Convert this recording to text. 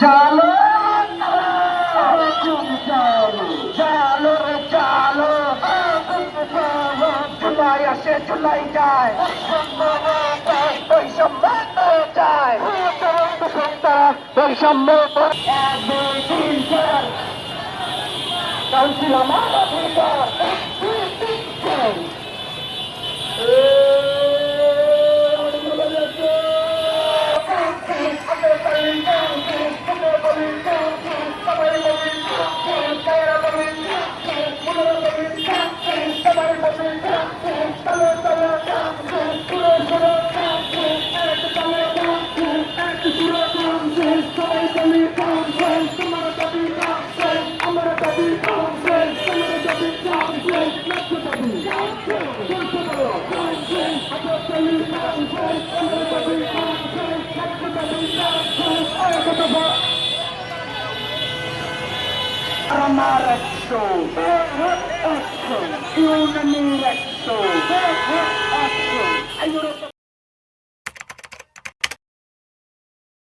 চালো চালো রে চালো জুলাই আসে জুলাই যায়। বৈষম্য যায়। বৈষম্য কাউন্সিল আমার অধিকার আমার একশো একশো ইউনিয়নের একশো